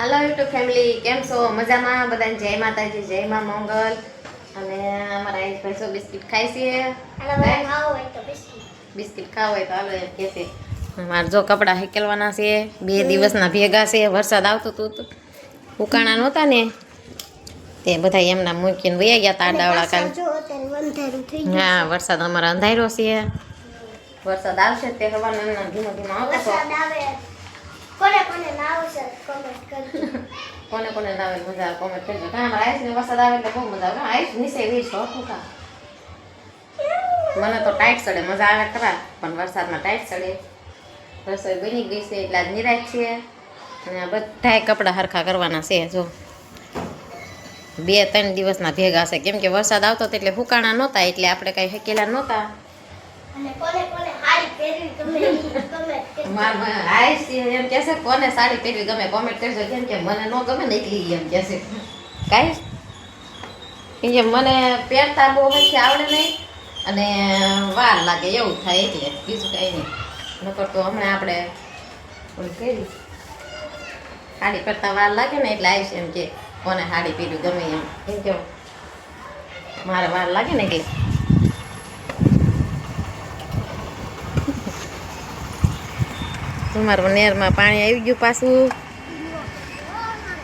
Hello YouTube family કેમ છો? મજામાં? બધાને જય માતાજી જય માં મંગલ. અને અમારા એક ભાઈ બિસ્કિટ ખાય છે. બિસ્કિટ. ખાવ હોય તો હાલો એમ કે છે. મારે જો કપડાં હેકેલવાના છે. બે દિવસના ભેગા છે. વરસાદ આવતો હતો ઉકાણા નહોતા ને. તે બધા એમના મૂકીને વયા ગયા તા ડાવડા કાલે હા વરસાદ અમારા અંધાર્યો છે. વરસાદ આવશે તે હવાના ધીમો ધીમો આવતો કોને કોને ના આવે મજા આવે કોમેન્ટ કરજો. કારણ અમારા આઈસને વરસાદ આવે એટલે બહુ મજા આવે. આઈસ નીચે વીજ હોતું કા મને તો ટાઈટ ચડે મજા આવે ખરા પણ વરસાદમાં ટાઈટ ચડે. રસોઈ બની ગઈ છે એટલે આજ નિરાશ છે અને આ બધાય કપડાં હરખા કરવાના છે જો. બે ત્રણ દિવસના ભેગા છે. કેમ કે વરસાદ આવતો હતો એટલે ફૂકાણા નહોતા એટલે આપણે કાંઈ શકેલા નહોતા. એમ કહેશે કોને સાડી પહેરવી ગમે? કોમેન્ટ કરજો, કેમ કે મને ન ગમે ને એટલી એમ કે મને પહેરતા બહુ નથી આવડે નહીં અને વાર લાગે, એવું થાય એટલે, બીજું કાંઈ નહીં. નકર તો હમણાં આપણે કરી સાડી પહેરતા વાર લાગે ને એટલે આવીશ એમ કે, કોને સાડી પહેરવી ગમે એમ? કેમ કે, મારે વાર લાગે ને એટલે. તમારું નેરમાં પાણી આવી ગયું પાછું.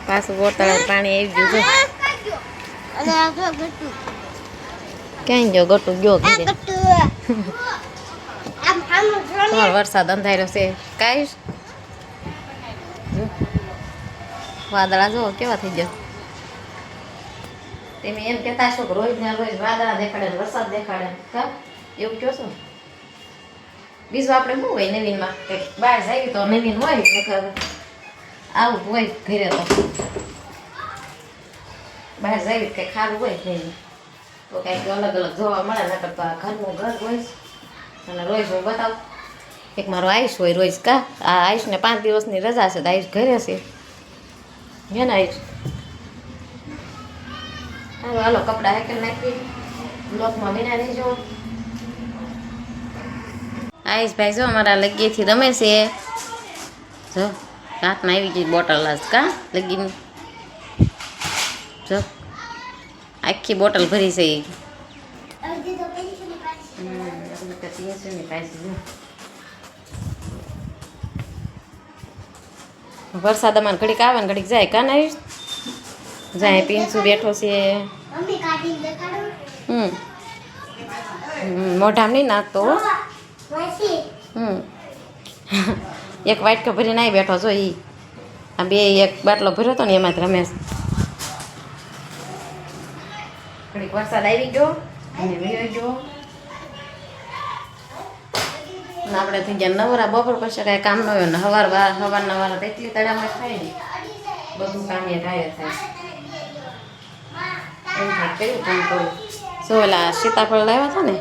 પાછું બોટલ પાણી આવી ગયું જો. ક્યાંય ગયો ગટું? ગયો ઘરે. તમારો વરસાદ અંધાર્યો છે? કાંઈ? વાદળા જો કેવા થઈ ગયા? તમે એમ કહેતા છો કે રોજ ને રોજ વાદળા દેખાડે વરસાદ દેખાડે. એવું કહો છો? બીજું આપણે શું હોય નવીનમાં? બહાર જાય તો નવીન હોય, નકર આવું હોય ઘરે તો. બહાર જાય કંઈ ખારું હોય નહીં તો કંઈક અલગ અલગ જોવા મળે, નકર તો આ ઘરનું ઘર હોય અને રોજ હું બતાવું. એક મારો આયુષ હોય રોજ કા. આ આયુષને પાંચ દિવસની રજા છે, તો આયુષ ઘરે છે. હે ને આયુષ હાલો હાલો, કપડાં હેકલ નાખી બ્લોકમાં વિના નહીં જો આયુષભાઈ જો અમારા લગીથી રમે છે. જો હાથમાં આવી ગઈ બોટલ આજ કા લગીની. જો આખી બોટલ ભરી છે ઈ. વરસાદ અમારે ઘડીક આવે ને ઘડીક જાય કાન આવીશ જાય પીંસુ બેઠો છે. હમ હમ, મોઢામાં નહીં નાખતો હમ. એક વાટકો ભરીને આવી બેઠો છો એ આ બે એક બાટલો ભર્યો હતો ને એમાં જ રમેશ. ઘડીક વરસાદ આવી ગયો અને વયો ગયો. આપણે થઈ ગયા નવરા બપોર પછી કાંઈ કામ ન હોય ને હવાર વાર હવારના વાર એટલી તળામાં થાય ને. બધું કામ એ થાય થાય. એમ થાય કયું કામ કરું શું ઓલા સીતાફળ લાવ્યા હતા ને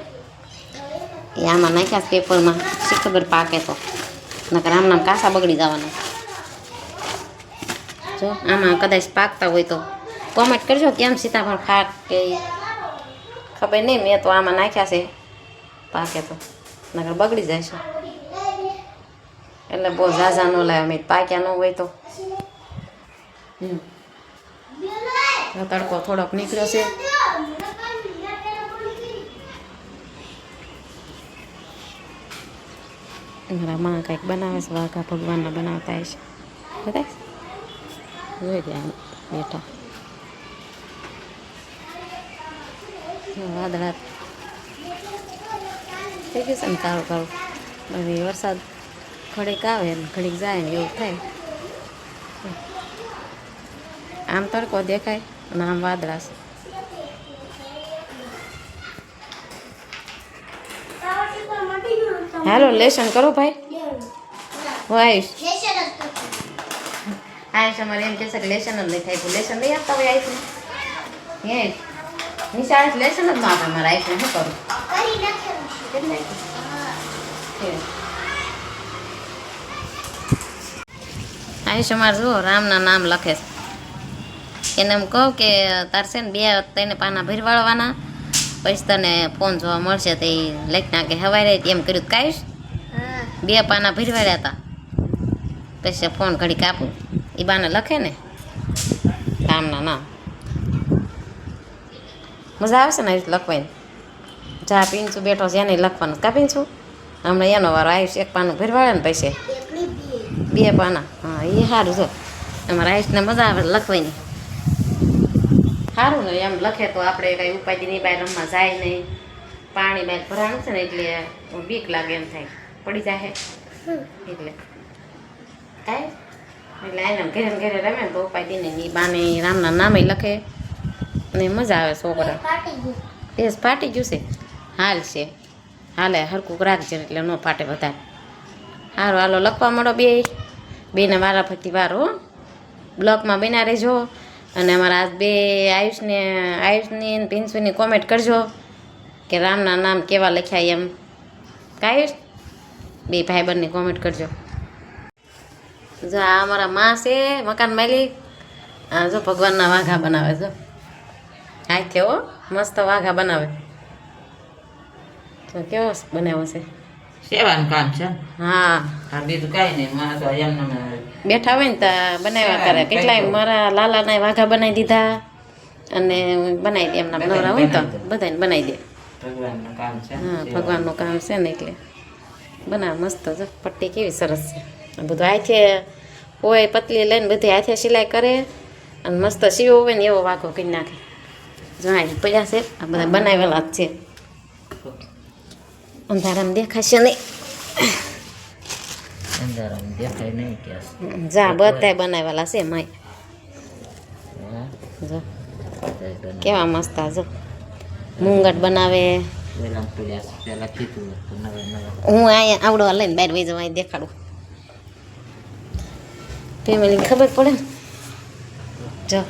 એ આમાં નાખ્યા પેપરમાં. શી ખબર પાકે તો. નકર આમ નામ બગડી જવાના. જો, આમાં કદાચ પાકતા હોય તો કોમેન્ટ કરજો કેમ સીતાફળ ખાક કે. ખબર નહીં મેં તો આમાં નાખ્યા છે. પાકે તો. નકર બગડી જાય છે. એટલે બહુ ઝાઝા ન લાવે અમે પાક્યા ન હોય તો. તડકો થોડોક નીકળ્યો છે. મારા માં કંઈક બનાવે છે વાઘા ભગવાનના બનાવતા છે બધા જોઈ ગયા બેઠા વાદળા થઈ ગયું છે ને કાળું કાળું હવે વરસાદ ઘડીક આવે ને ઘડીક જાય ને એવું થાય આમ તડકો દેખાય અને આમ વાદળા છે હાલો, લેસન કરો ભાઈ. વાઈશ આયુષ અમારે એમ કહેશે કે લેસન જ નહીં થાય. લેસન નહીં આપતા હોય આયુષને હે? નિશાળ લેસન જ ન આપે મારા આવીશ શું કરું? આયુષ અમારે જુઓ, રામના નામ લખે છે. એને એમ કહું કે તાર છે ને બે ત્રણ પાના ભરવાડવાના. પછી તને ફોન જોવા મળશે તો એ લખી નાખે રહી એમ કર્યું. કાંઈશ બે પાના ભીરવાડ્યા હતા. પછી ફોન ઘડી કાપું એ બાને લખે ને. કામના નામ મજા આવશે ને લખવાની. ચા પીનશું બેઠો છે એને લખવાનું. કા છું હમણાં એનો વારો આયુષ એક પાનું ભરવાડે ને પૈસે બે. પાના. હા એ સારું છે. અમારા આયુષને મજા આવે લખવાની. સારું ને એમ લખે તો આપણે કાંઈ ઉપાધિ નહીં બહાર રમવા જાય નહીં. પાણી બહાર ભરાણું છે ને એટલે બીક લાગે એમ થાય. પડી જાય એટલે. કાંઈ? એટલે એને ઘેરે ઘેરે રમે ને તો ઉપાધિ નહીં. એ બાને રામના નામે લખે ને મજા આવે છોકરા. પેસ ફાટી ગયું. છે. હાલ છે. હાલે હરકું રાખજે એટલે ન ફાટે વધારે. સારું હાલો લખવા મળો બે. બેને વારા ફરતી વારો હો. બ્લોકમાં બેના રહેજો. અને અમારા આ બે આયુષને, આયુષની પિન્સુની કોમેન્ટ કરજો કે રામના નામ કેવા લખ્યા એમ. કાયુષ બે ભાઈ બંને કોમેન્ટ કરજો. જો આ અમારા મા છે, મકાન માલિક. આ જો ભગવાનના વાઘા બનાવે જો હા કેવો? મસ્ત વાઘા બનાવે. તો કેવો બનાવ્યો છે? સેવાનું કામ છે. હા. આ બીજું કાંઈ નહીં મારે તો એમને બેઠા હોય ને તો બનાવ્યા કરે. કેટલાય મારા લાલાના વાઘા બનાવી દીધા અને બનાવી દે એમના નવરા હોય તો. બધાને બનાવી દે. ભગવાનનું કામ છે. હા ભગવાનનું કામ છે ને એટલે. બનાવ મસ્ત જો પટ્ટી કેવી સરસ છે. આ બધું હાથે હોય પતલી લઈને બધી હાથે સિલાઈ કરે અને મસ્ત સીવો હોય ને એવો વાઘો કરી નાખે. જો આ પડ્યા છે આ બધા બનાવેલા જ છે. અંધારામાં દેખાશે નહીં અંધારામાં દેખાય નહીં કે જા બધાય બનાવેલા છે માય જો કેવા મસ્ત જો મુંગટ બનાવે હું અહીંયા આવડો લઈને બહાર વહી જવા દેખાડું ફેમિલી ખબર પડે ને જો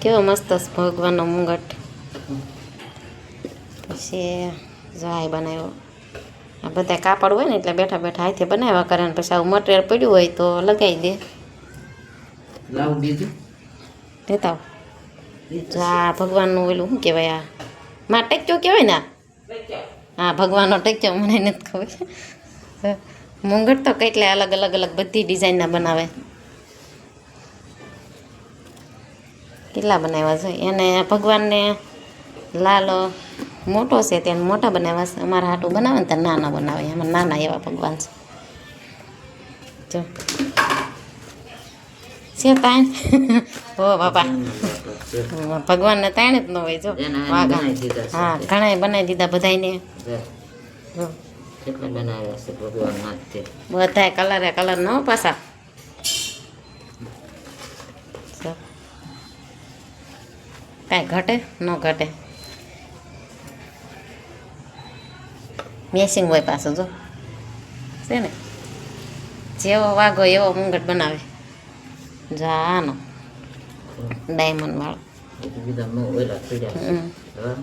કેવો મસ્ત ભગવાનનો મુંગટ પછી જો આ બનાવ્યો. આ બધા કાપડ હોય ને એટલે બેઠા બેઠા હાથે બનાવ્યા કરે ને પછી આવું મટીરિયલ પડ્યું હોય તો લગાવી દે. લાવું બીજું? લેતા. જો આ ભગવાનનું ઓલું શું કહેવાય આ? માં ટેક્ચો કહેવાય ને હા ભગવાનનો ટેક્ચો મને નથી ખબર. મુંગટ તો કેટલા અલગ અલગ અલગ બધી ડિઝાઇનના બનાવે. કેટલા બનાવ્યા છે? એને ભગવાનને લાલો મોટો છે તેને મોટા બનાવ્યા છે. અમારા હાટું બનાવે ને ત્યારે નાના બનાવે. એમાં નાના એવા ભગવાન છે. જો. છે તાણ? હો બાપા. ભગવાનને તાણ જ ન હોય જો. હા ઘણા બનાવી દીધા બધાને બધાય કલરે કલર ન પાછા કાંઈ ઘટે? ન ઘટે. મેસિંગ હોય પાછું જો છે ને જેવો વાઘો એવો મુંગટ બનાવે જો આનો ડાયમંડ વાળો એ તો બીજા નો ઓલા પડ્યા છે હમ. હા.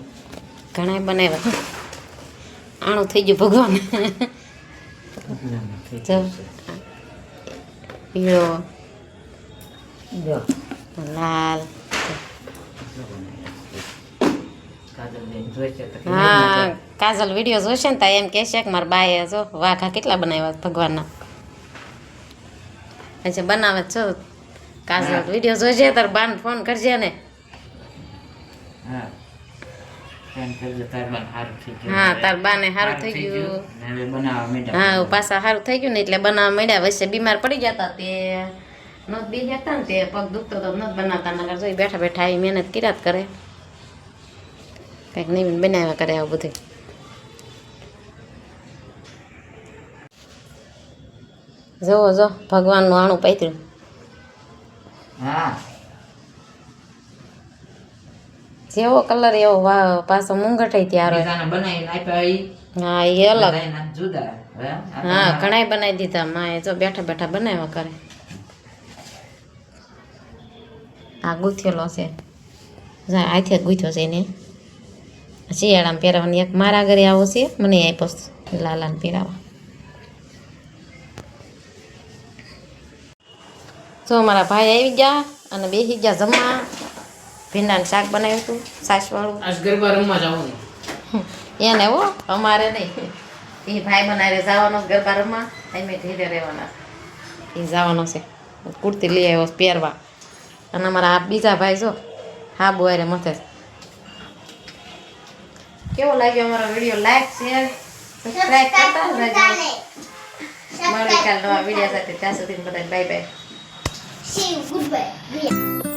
ઘણા બનાવ્યા હો. આણું થઈ ગયું ભગવાન ના, ના, થઈ જો ગયું છે. પીળો જો, લાલ કાજલબેન જોઈશે તો કે હા કાજલ વીડિયો જોશે ને તો એમ કહેશે કે મારા બાએ જો વાઘા કેટલા બનાવ્યા ભગવાનના. પછી બનાવે જ છો કાજલ વીડિયો જોજે તાર બાને ફોન કરજે ને. હા. તાર બાને ગયું. સારું થઈ ગયું. હા પાછા. સારું થઈ ગયું ને એટલે બનાવવા માંડ્યા. વચ્ચે બીમાર પડી જતા તે નોત બી જતા ને તે. પગ દુખતો તો નત બનાવતા નગર જોઈ બેઠા બેઠા આવી મહેનત કર્યા જ કરે. કંઈક નવીન બનાવ્યા કરે આવું બધું જોવો જો ભગવાનનું આણું પાત્ર્યું. હા. જેવો કલર એવો વા પાછો મુંગટાઈ ત્યાર. હા એ અલગ. હે? ઘણા બનાવી દીધા. માએ જો બેઠા બેઠા બનાવ્યા કરે. આ ગૂંથેલો છે. જા આથી ગૂંથ્યો છે એને. શિયાળામાં પહેરાવાની એક મારા ઘરે આવો છે. મને આપ્યો લાલાને પહેરાવા. જો મારા ભાઈ આવી ગયા અને બેસી ગયા જમવા. ભીંડાનું શાક બનાવ્યું હતું સાસવાળું. ગરબા રમવા જવાનું. એને હો અમારે નહીં. એ ભાઈ બનાવે જવાનો ગરબા રમવા. અમે ધીરે રહેવાના. એ જવાનો છે. કુર્તી લઈ આવ્યો પહેરવા. અને અમારા આ બીજા ભાઈ જો હા બોરે મથે કેવો લાગ્યો અમારો વીડિયો લાઈક શેર સબસ્ક્રાઈબ કરતા રહેજો. મળી કાલ નવા વીડિયો સાથે. ત્યાં સુધી બધા બાય બાય 幸福，北路。